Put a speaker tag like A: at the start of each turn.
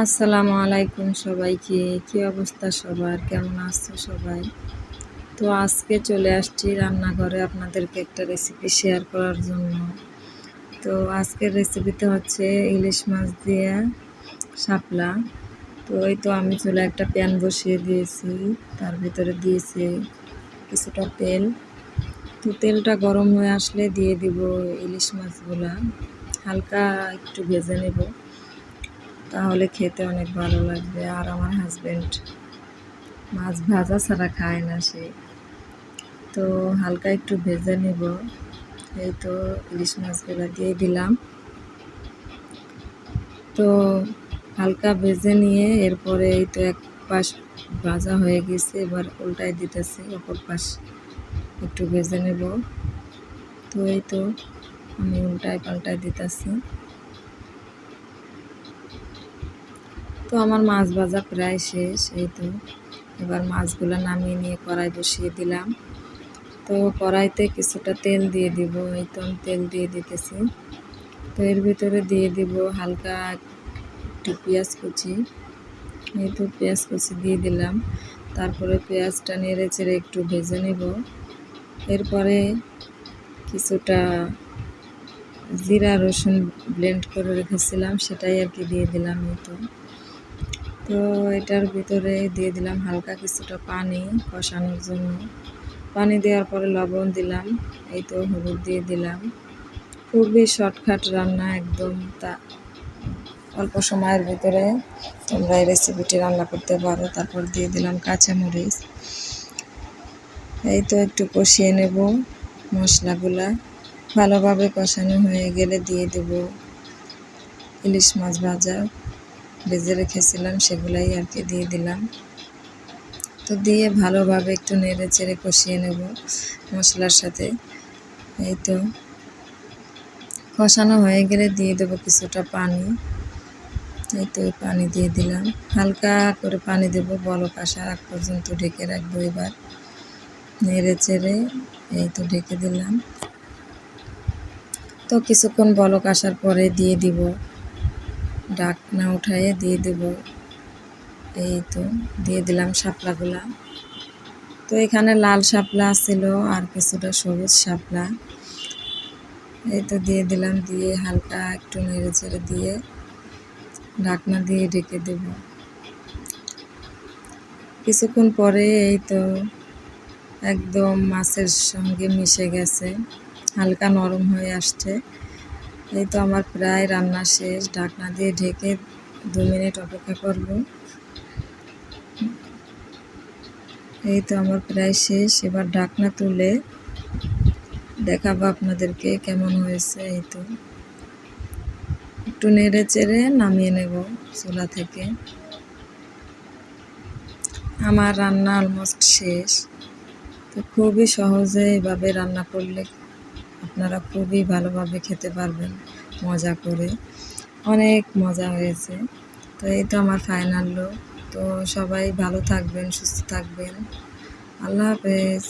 A: আসসালামু আলাইকুম সবাইকে। কি অবস্থা সবার? কেমন আছো সবাই? তো আজকে চলে আসছি রান্নাঘরে আপনাদেরকে একটা রেসিপি শেয়ার করার জন্য। তো আজকের রেসিপিতে হচ্ছে ইলিশ মাছ দিয়ে শাপলা। তো এই তো আমি চলে একটা প্যান বসিয়ে দিয়েছি। তার ভিতরে দিয়েছি কিছুটা তেল। তো তেলটা গরম হয়ে আসলে দিয়ে দিব ইলিশ মাছগুলা। হালকা একটু ভেজে নেব। তাহলে খেতে অনেক ভালো লাগবে। আর আমার হাজব্যান্ড মাছ ভাজা ছাড়া খায় না সে। তো হালকা একটু ভেজে নেব। এই তো ইলিশ মাছগুলো দিয়ে দিলাম। তো হালকা ভেজে নিয়ে এরপরে এই তো এক পাশ ভাজা হয়ে গেছে, এবার উল্টাই দিতেছি, অপর পাশ একটু ভেজে নেব। তো এই তো আমি উল্টায় পাল্টায় দিতেছি। তো আমার মাছ ভাজা প্রায় শেষ, এই তো। এবার মাছগুলো নামিয়ে নিয়ে কড়াই বসিয়ে দিলাম। তো কড়াইতে কিছুটা তেল দিয়ে দিব, এই তো আমি তেল দিয়ে দিতেছি। তো এর ভিতরে দিয়ে দিব হালকা একটু পেঁয়াজ কুচি। এই তো পেঁয়াজ কুচি দিয়ে দিলাম। তারপরে পেঁয়াজটা নেড়ে চেড়ে একটু ভেজে নেব। এরপরে কিছুটা জিরা রসুন ব্লেন্ড করে রেখেছিলাম, সেটাই আর কি দিয়ে দিলাম, এই তো। তো এটার ভিতরে দিয়ে দিলাম হালকা কিছুটা পানি কষানোর জন্য। পানি দেওয়ার পরে লবণ দিলাম, এই তো হলুদ দিয়ে দিলাম। খুবই শর্টকাট রান্না, একদম তা অল্প সময়ের ভিতরে তোমরা এই রেসিপিটি রান্না করতে পারো। তারপর দিয়ে দিলাম কাঁচামরিচ। এই তো একটু কষিয়ে নেব মশলাগুলা। ভালোভাবে কষানো হয়ে গেলে দিয়ে দেব ইলিশ মাছ ভাজা। ভেজে রেখেছিলাম, সেগুলাই আর কি দিয়ে দিলাম। তো দিয়ে ভালোভাবে একটু নেড়ে চেড়ে কষিয়ে নেব মশলার সাথে। এই তো। কষানো হয়ে গেলে দিয়ে দেবো কিছুটা পানি। এই তো, পানি দিয়ে দিলাম। হালকা করে পানি দেব, বলক আসার আগ পর্যন্ত ঢেকে রাখব এবার। নেড়ে চেড়ে এই তো ঢেকে দিলাম। তো কিছুক্ষণ বলক আসার পরে দিয়ে দিব ডাক না উঠাইয়ে দিয়ে দেব। এই তো, দিয়ে দিলাম শাপলাগুলা। তো এখানে লাল শাপলা ছিল আর কিছুটা সবুজ শাপলা। এই তো দিয়ে দিলাম, দিয়ে হালকা একটু নেড়ে চেড়ে দিয়ে ঢাকনা দিয়ে ঢেকে দেব। কিছুক্ষণ পরে এই তো একদম মাছের সঙ্গে মিশে গেছে। হালকা নরম হয়ে আসছে। এই তো আমার প্রায় রান্না শেষ। ঢাকনা দিয়ে ঢেকে দু মিনিট অপেক্ষা করব। এই তো আমার প্রায় শেষ। এবার ঢাকনা তুলে দেখাবো আপনাদেরকে কেমন হয়েছে। এই তো একটু নেড়ে চেড়ে নামিয়ে নেব চুলা থেকে। আমার রান্না অলমোস্ট শেষ। তো খুবই সহজে এভাবে রান্না করলে আপনারা খুবই ভালোভাবে খেতে পারবেন, মজা করে। অনেক মজা হয়েছে। তো এই তো আমার ফাইনাল লোক তো সবাই ভালো থাকবেন, সুস্থ থাকবেন। আল্লাহ হাফেজ।